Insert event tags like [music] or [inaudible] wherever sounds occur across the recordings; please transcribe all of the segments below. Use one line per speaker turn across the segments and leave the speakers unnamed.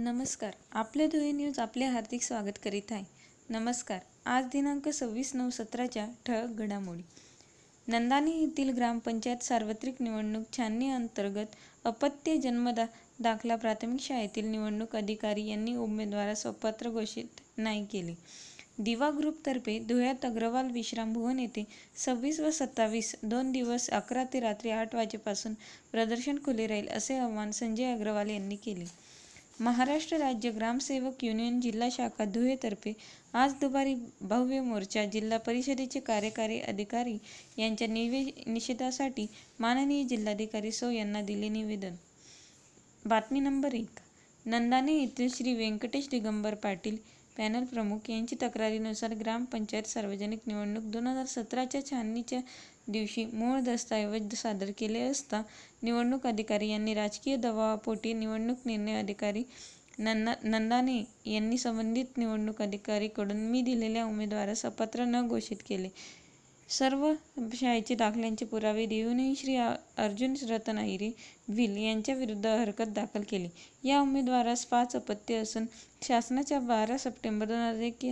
नमस्कार. आपले धुळे न्यूज आपले हार्दिक स्वागत करीत आहे. नमस्कार. आज दिनांक सव्वीस नऊ सतराच्या ठळक घडामोडी. नंदानी येथील ग्रामपंचायत सार्वत्रिक निवडणूक छाननी अंतर्गत अपत्य जन्मदा दाखला प्राथमिक शाळेतील निवडणूक अधिकारी यांनी उमेदवारास अपात्र घोषित नाही केले. दिवा ग्रुपतर्फे धुळ्यात अग्रवाल विश्राम भुवन येथे सव्वीस व सत्तावीस दोन दिवस अकरा ते रात्री आठ वाजेपासून प्रदर्शन खुले राहील असे आवाहन संजय अग्रवाल यांनी केले. महाराष्ट्र राज्य ग्रामसेवक युनियन जिल्हा शाखा धुळेतर्फे आज दुपारी भव्य मोर्चा जिल्हा परिषदेचे कार्यकारी अधिकारी यांच्या निवे निषेधासाठी माननीय जिल्हाधिकारी सौ यांना दिले निवेदन. बातमी नंबर एक. नंदाने येथील श्री व्यंकटेश दिगंबर पाटील पॅनल प्रमुख यांची तक्रारीनुसार ग्रामपंचायत सार्वजनिक निवडणूक दोन हजार सतराच्या छाननीच्या दिवशी मूळ दस्तऐवज सादर केले असता निवडणूक अधिकारी यांनी राजकीय दबावापोटी निवडणूक निर्णय अधिकारी नंदा नंदाने यांनी संबंधित निवडणूक अधिकारीकडून मी दिलेल्या उमेदवारास अपात्र न घोषित केले. सर्व शाळेचे दाखल्यांचे पुरावे देऊनही श्री अर्जुन रतन आहिरे व्हील यांच्या विरुद्ध हरकत दाखल केली. या उमेदवारास पाच अपत्य असून शासनाच्या बारा सप्टेंबर दोन हजार एक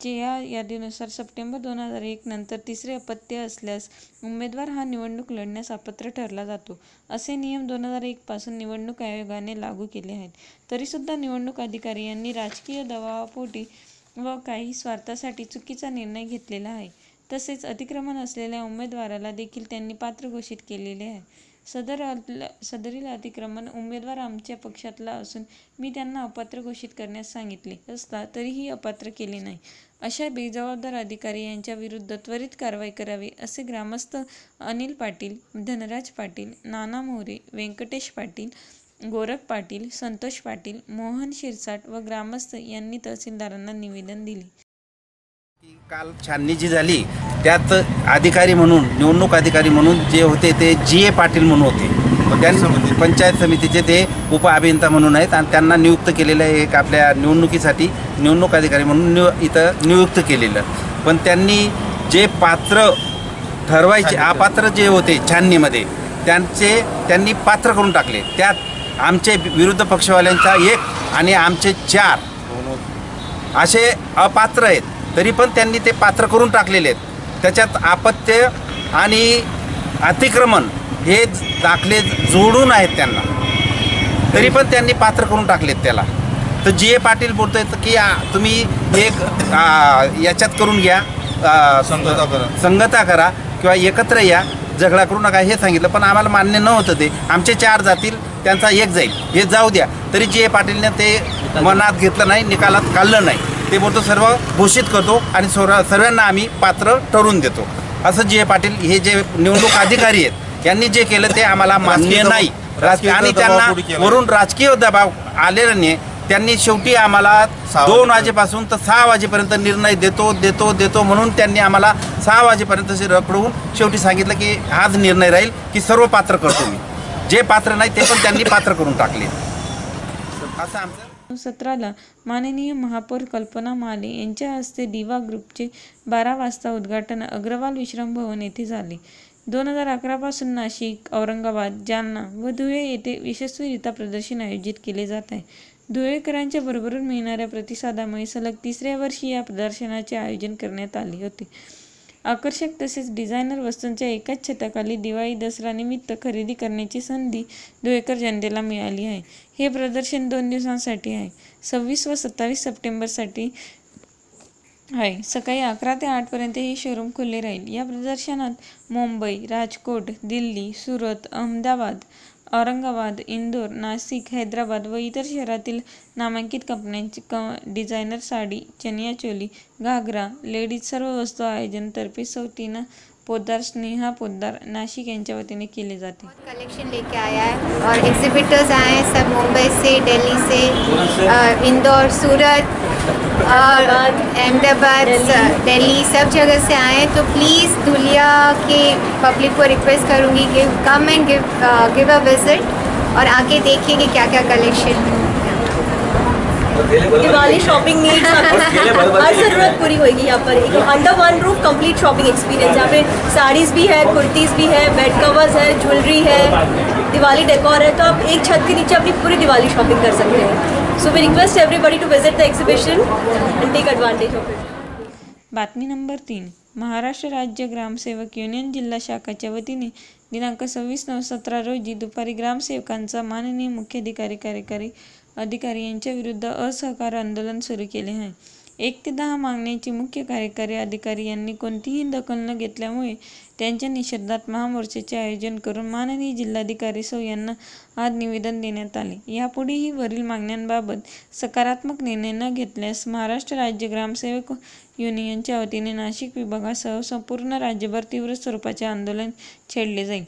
चे या यादीनुसार सप्टेंबर दोन हजार एक नंतर तिसरे अपत्य असल्यास उमेदवार हा निवडणूक लढण्यास अपात्र ठरला जातो. असे नियम दोन हजार एक पासून निवडणूक आयोगाने लागू केले आहेत. तरीसुद्धा निवडणूक अधिकारी यांनी राजकीय दबावापोटी व काही स्वार्थासाठी चुकीचा निर्णय घेतलेला आहे. तसेच अतिक्रमण असलेल्या उमेदवाराला देखील त्यांनी पात्र घोषित केलेले आहे. सदर सदरील अतिक्रमण उमेदवार आमच्या पक्षातला असून मी त्यांना अपात्र घोषित करण्यास सांगितले असता तरीही अपात्र केले नाही. अशा बेजबाबदार अधिकारी यांच्या विरुद्ध त्वरित कारवाई करावी असे ग्रामस्थ अनिल पाटील धनराज पाटील नाना मोरे व्यंकटेश पाटील गोरख पाटील संतोष पाटील मोहन शिरसाट व ग्रामस्थ यांनी तहसीलदारांना निवेदन दिले.
काल छाननी जी झाली त्यात अधिकारी म्हणून निवडणूक अधिकारी म्हणून जे होते ते जी ए पाटील म्हणून होते. त्यांनी पंचायत समितीचे ते उप अभियंता म्हणून आहेत आणि त्यांना नियुक्त केलेलं आहे एक आपल्या निवडणुकीसाठी निवडणूक अधिकारी म्हणून निव इथं नियुक्त केलेलं. पण त्यांनी जे पात्र ठरवायचे अपात्र जे होते छाननीमध्ये त्यांचे त्यांनी पात्र करून टाकले. त्यात आमचे विरुद्ध पक्षवाल्यांचा एक आणि आमचे चार असे अपात्र आहेत. तरी पण त्यांनी ते पात्र करून टाकलेले आहेत. त्याच्यात आपत्य आणि अतिक्रमण हे दाखले जोडून आहेत त्यांना. तरी पण त्यांनी पात्र करून टाकलेत त्याला. तर जी ए पाटील बोलतो आहेत की तुम्ही एक याच्यात करून घ्या
संगता करा.
संगता करा किंवा एकत्र या झगडा करू नका हे सांगितलं. पण आम्हाला मान्य नव्हतं ते. आमचे चार जातील त्यांचा एक जाईल. हे जाऊ द्या. तरी जी ए पाटीलने ते मनात घेतलं नाही निकालात काढलं नाही. ते बोलतो सर्व घोषित करतो आणि सर्व सर्वांना आम्ही पात्र ठरवून देतो. असं जी पाटील हे जे निवडणूक अधिकारी आहेत यांनी जे केलं ते आम्हाला मान्य नाही. आणि त्यांना. वरून राजकीय दबाव आलेल्याने त्यांनी शेवटी आम्हाला दोन. वाजेपासून तर सहा वाजेपर्यंत निर्णय देतो देतो देतो म्हणून त्यांनी आम्हाला सहा वाजेपर्यंत रखडवून शेवटी सांगितलं की हाच निर्णय राहील की सर्व पात्र करतो मी. जे पात्र नाही ते पण त्यांनी पात्र करून टाकले. असं आमचं
सतराला माननीय महापौर कल्पना माले यांच्या हस्ते दिवा ग्रुपचे बारा वाजता उद्घाटन अग्रवाल विश्राम भवन येथे झाले. दोन हजार अकरापासून नाशिक औरंगाबाद जालना व धुळे येथे यशस्वीरित्या प्रदर्शन आयोजित केले जात आहे. धुळेकरांच्या बरोबरून मिळणाऱ्या प्रतिसादामुळे सलग तिसऱ्या वर्षी या प्रदर्शनाचे आयोजन करण्यात आले होते. आकर्षक तसेच डिझायनर वस्तूंच्या एकाच छताखाली दिवाळी दसरा निमित्त खरेदी करण्याची संधी धुळेकर जनतेला मिळाली आहे. हे प्रदर्शन दोन दिवसांसाठी आहे. सव्वीस व सत्तावीस सप्टेंबरसाठी आहे. सकाळी अकरा ते आठपर्यंत हे शोरूम खुले राहील. या प्रदर्शनात मुंबई राजकोट दिल्ली सुरत अहमदाबाद औरंगाबाद इंदोर नाशिक हैदराबाद व इतर शहरातील नामांकित कंपन्यांची क डिझायनर साडी चनियाचोली घागरा लेडीज़ सर्व वस्तू आयोजनतर्फे सौतीनं पोद्दार स्नेहा पोद्दार नाशिक यांच्या वतीने केले जाते.
कलेक्शन लेके आया है और एग्जिबिटर्स आए हैं सब मुंबई से दिल्ली से इंदौर सूरत अहमदाबाद दिल्ली सब जगह से आए हैं। तो प्लीज़ धुलिया के पब्लिक को रिक्वेस्ट करूँगी कि come and give give a visit और आके देखिए कि क्या क्या कलेक्शन है।
दिवाली शॉपिंग नीड्स [laughs] हर ज़रूरत पूरी होगी यहाँ पर। एक under one roof complete shopping experience यहाँ पे साड़ीज़ भी है कुर्तीज़ भी है बेड कवर्स है ज्वेलरी है दिवाली डेकोर है। तो आप एक छत के नीचे अपनी पूरी दिवाली शॉपिंग कर सकते हैं। So we request everybody to visit the exhibition and take advantage of it.
बातमी नंबर तीन महाराष्ट्र राज्य ग्रामसेवक युनियन जिल्हा शाखाच्या वतीने दिनांक सव्वीस नऊ सतरा रोजी दुपारी ग्रामसेवकांचा माननीय मुख्याधिकारी कार्यकारी अधिकारी यांच्या विरुद्ध असहकार आंदोलन सुरू केले आहे एक ते दहा मागण्यांची मुख्य कार्यकारी अधिकारी यांनी कोणतीही दखल न घेतल्यामुळे त्यांच्या निषेधात महामोर्चाचे आयोजन करून माननीय जिल्हाधिकारी सौ यांना आज निवेदन देण्यात आले. यापुढेही वरील मागण्यांबाबत सकारात्मक निर्णय न घेतल्यास महाराष्ट्र राज्य ग्रामसेवक युनियनच्या वतीने नाशिक विभागासह संपूर्ण राज्यभर तीव्र स्वरूपाचे आंदोलन छेडले जाईल.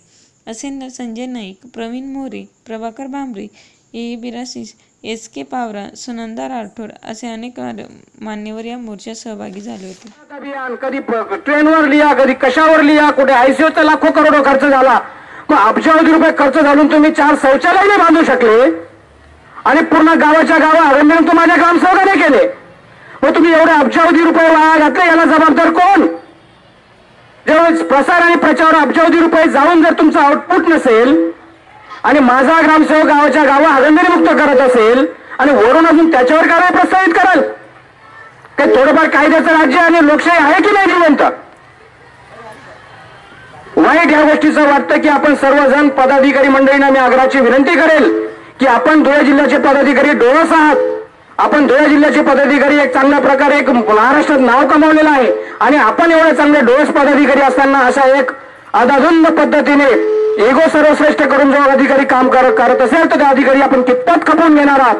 असे न संजय नाईक प्रवीण मोरे प्रभाकर भांबरे ए. बिरासिस एस के पावरा सुनंदा राठोड असे अनेक मान्यवर या मोर्चात सहभागी झाले होते.
अभियान कधी ट्रेनवर लिहा कधी कशावर लिहा कुठे आयसीयूचा लाखो करोडो खर्च झाला. मग अब्जावधी रुपये खर्च घालून तुम्ही चार शौचालय बांधू शकले. आणि पूर्ण गावाच्या गावा अरण्यन तुम्हाला माझ्या ग्रामसेवकाने केले. मग तुम्ही एवढे अब्जावधी रुपये वाया घातले याला जबाबदार कोण? जेव्हा प्रसार आणि प्रचार अब्जावधी रुपये जाऊन जर तुमचं आउटपुट नसेल आणि माझा ग्रामसेवक गावाच्या गावा हगंदरी मुक्त करत असेल आणि वरून अजून त्याच्यावर कारवाई प्रस्तावित कराल. काही थोडंफार कायद्याचं राज्य आणि लोकशाही आहे की नाही जिवंत? वाईट या गोष्टीचं वाटतं की आपण सर्वजण पदाधिकारी मंडळींना मी आग्रहाची विनंती करेल की आपण धुळे जिल्ह्याचे पदाधिकारी डोळस आहात. आपण धुळे जिल्ह्याचे पदाधिकारी एक चांगल्या प्रकारे एक महाराष्ट्रात नाव कमावलेलं आहे. आणि आपण एवढे चांगले डोळस पदाधिकारी असताना अशा एक अदाधुंद पद्धतीने एगो सर्वश्रेष्ठ करून जेव्हा अधिकारी काम कर- करत असेल तर त्या अधिकारी आपण कितपत खपवून घेणार आहात?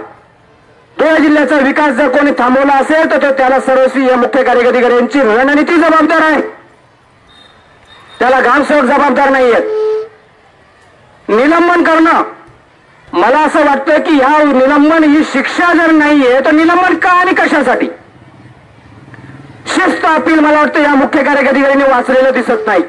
धुळे जिल्ह्याचा विकास जर कोणी थांबवला असेल तर तो त्याला सर्वस्वी या मुख्य कार्यकारी अधिकारी यांची रणनीती जबाबदार आहे. त्याला ग्रामसेवक जबाबदार नाहीयेत. निलंबन करणं. मला असं वाटतं की ह्या निलंबन ही शिक्षा जर नाहीये तर निलंबन का आणि कशासाठी? शिस्त अपील मला वाटतं या मुख्य कार्यकारी वाचलेलं दिसत नाही.